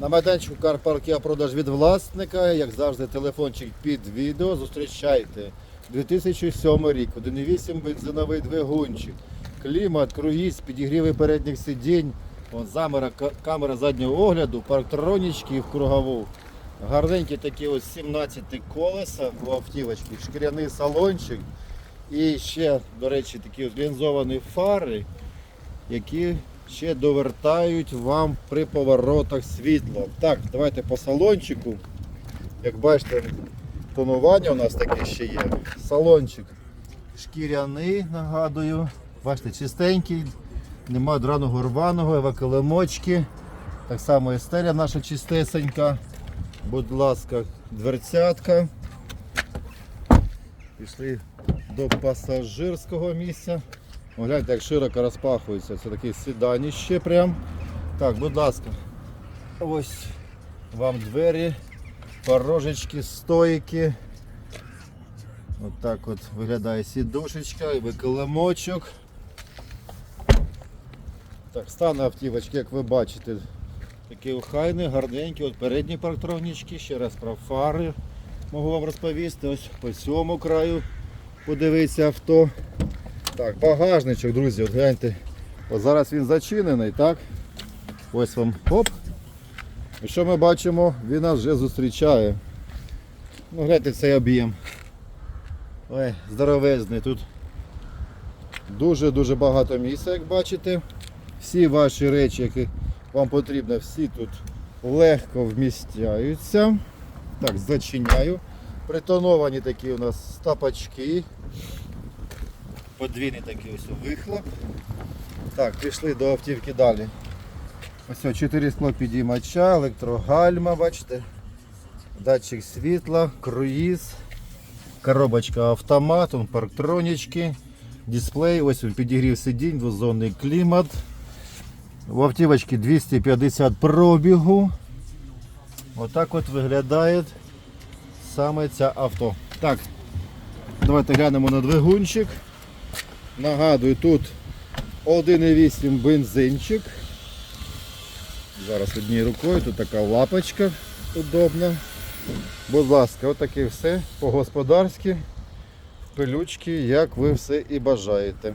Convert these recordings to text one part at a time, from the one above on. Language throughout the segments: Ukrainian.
На майданчику Карпарк продаж від власника, як завжди, телефончик під відео. Зустрічайте. 2007 рік, 1.8 бензиновий двигунчик, клімат, круїз, підігріви передніх сидінь, Вон замера, камера заднього огляду, парктронічки в кругову. Гарненькі такі ось 17 колеса у автівочки, шкіряний салончик. І ще, до речі, такі от лінзовані фари, які ще довертають вам при поворотах світло. Так, давайте по салончику. Як бачите, тонування у нас таке ще є. Салончик шкіряний, нагадую. Бачите, чистенький, нема драного рваного, еваколемочки. Так само естерія наша чистесенька. Будь ласка, дверцятка. Пішли до пасажирського місця. Гляньте, як широко розпахується. Це таке сіданіще прям. Так, будь ласка. Ось вам двері, порожечки, стойки. От так от виглядає сідушечка і виколемочок. Так, стан автівочки, як ви бачите, такий охайний, гарненький. От передні парктронічки, ще раз про фари можу вам розповісти. Ось по цьому краю подивитися авто. Так, багажничок, друзі, от гляньте. От зараз він зачинений, так? Ось вам оп. І що ми бачимо? Він нас вже зустрічає. Ну, гляньте цей об'єм. Ой, здоровезний. Тут дуже-дуже багато місця, як бачите. Всі ваші речі, які вам потрібно, всі тут легко вмістяються. Так, зачиняю. Притоновані такі у нас стапачки. Подвійний такий ось вихлоп. Так, пішли до автівки далі. Ось о, 4 скло підіймача, електрогальма, бачите. Датчик світла, круїз, коробочка автомат, он парктронічки, дисплей, ось підігрів сидінь, двозонний клімат. В автівочці 250 пробігу. Отак от виглядає саме ця авто. Так, давайте глянемо на двигунчик. Нагадую, тут 1,8 бензинчик. Зараз однією рукою, тут така лапочка удобна. Будь ласка, отаке все по-господарськи, пилючки, як ви все і бажаєте.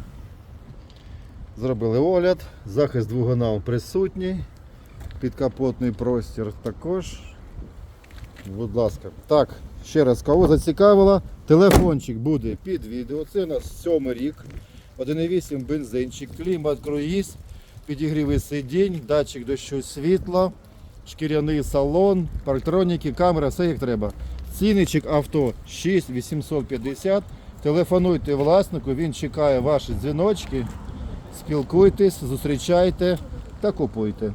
Зробили огляд, захист двигуна присутній, підкапотний простір також. Будь ласка. Так, ще раз, кого зацікавило, телефончик буде під відео. Це у нас сьомий рік. 1,8 бензинчик, клімат, круїз, підігріви сидінь, датчик дощу світла, шкіряний салон, парктроніки, камера, все як треба. Цінничок авто 6850. Телефонуйте власнику, він чекає ваші дзвіночки. Спілкуйтесь, зустрічайте та купуйте.